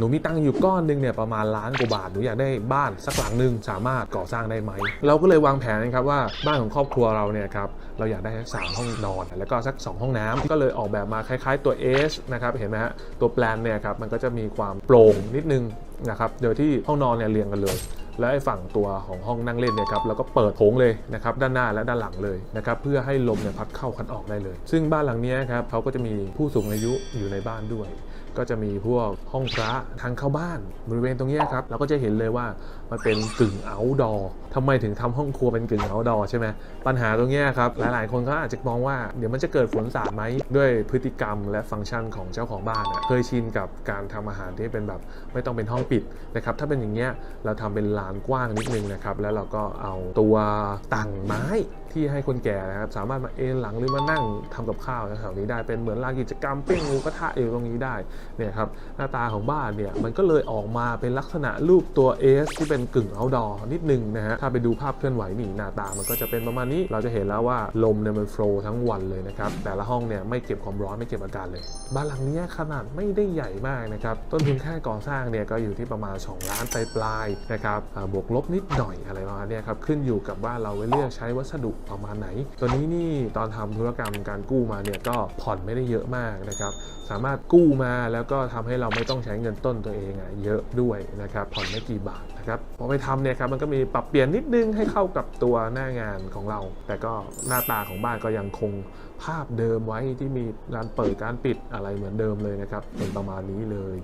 หนูมีตังค์อยู่ก้อนหนึ่งเนี่ยประมาณล้านกว่าบาทหนูอยากได้บ้านสักหลังหนึ่งสามารถก่อสร้างได้ไหม เราก็เลยวางแผนนะครับว่าบ้านของครอบครัวเราเนี่ยครับเราอยากได้สักสามห้องนอน แล้วก็สัก 2 ห้องน้ำก็เลยออกแบบมาคล้ายๆตัว S นะครับเห็นไหมฮะตัวแปลนเนี่ยครับมันก็จะมีความโปร่งนิดนึงนะครับโดยที่ห้องนอนเนี่ยเรียงกันเลยและไอ้ฝั่งตัวของห้องนั่งเล่นเนี่ยครับเราก็เปิดโถงเลยนะครับด้านหน้าและด้านหลังเลยนะครับเพื่อให้ลมเนี่ยพัดเข้าพัดออกได้เลย ซึ่งบ้านหลังเนี้ยครับเขาก็จะมีผู้สูงอายุอยู่ในบ้านด้วย ก็จะมีพวกห้องพระทางเข้าบ้านบริเวณตรงนี้ครับเราก็จะเห็นเลยว่ามันเป็นกึ่ง outdoor ทำไมถึงทำห้องครัวเป็นกึ่ง outdoor ใช่ไหมปัญหาตรงนี้ครับหลาย ๆ คนก็อาจจะมองว่าเดี๋ยวมันจะเกิดฝนสาดไหมด้วยพฤติกรรมและฟังก์ชันของเจ้าของบ้านอะเคยชินกับการทำอาหารที่เป็นแบบไม่ต้องเป็นห้องปิดนะครับถ้าเป็นอย่างเงี้ยเราทำเป็นลานกว้างนิดนึงนะครับแล้วเราก็เอาตัวต่างไม้ที่ให้คนแก่นะครับสามารถมาเอนหลังหรือมานั่งทำกับข้าวแถวนี้ได้เป็นเหมือนลานกิจกรรมปิ้งหมูกระทะอยู่ตรงนี้ได้เนี่ยครับหน้าตาของบ้านเนี่ยมันก็เลยออกมาเป็นลักษณะรูปตัว S ที่เป็นกึ่ง outdoor นิดนึงนะฮะถ้าไปดูภาพเคลื่อนไหวนี่หน้าตามันก็จะเป็นประมาณนี้ เราจะเห็นแล้วว่าลมเนี่ยมันโฟล์ทั้งวันเลยนะครับแต่ละห้องเนี่ยไม่เก็บความร้อนไม่เก็บอากาศเลย บ้านหลังนี้ขนาดไม่ได้ใหญ่มากนะครับต้นทุนค่าก่อสร้างเนี่ยก็อยู่ที่ประมาณ 2 ล้านปลายๆนะครับบวกลบนิดหน่อยอะไรประมาณนี้ครับขึ้นอยู่กับว่าเราไว้เลือกใช้วัสดุประมาณไหน ตัวนี้นี่ตอนทำธุรกรรมการกู้มาเนี่ยก็ผ่อนไม่ได้เยอะมากนะครับสามารถกู้มาแล้วก็ทำให้เราไม่ต้องใช้เงินต้นตัวเองอะเยอะด้วยนะครับผ่อนไม่กี่บาทนะครับพอไปทำเนี่ยครับมันก็มีปรับเปลี่ยนนิดนึงให้เข้ากับตัวหน้างานของเรา แต่ก็หน้าตาของบ้านก็ยังคงภาพเดิมไว้ที่มีการเปิดการปิดอะไรเหมือนเดิมเลยนะครับเป็นประมาณนี้เลย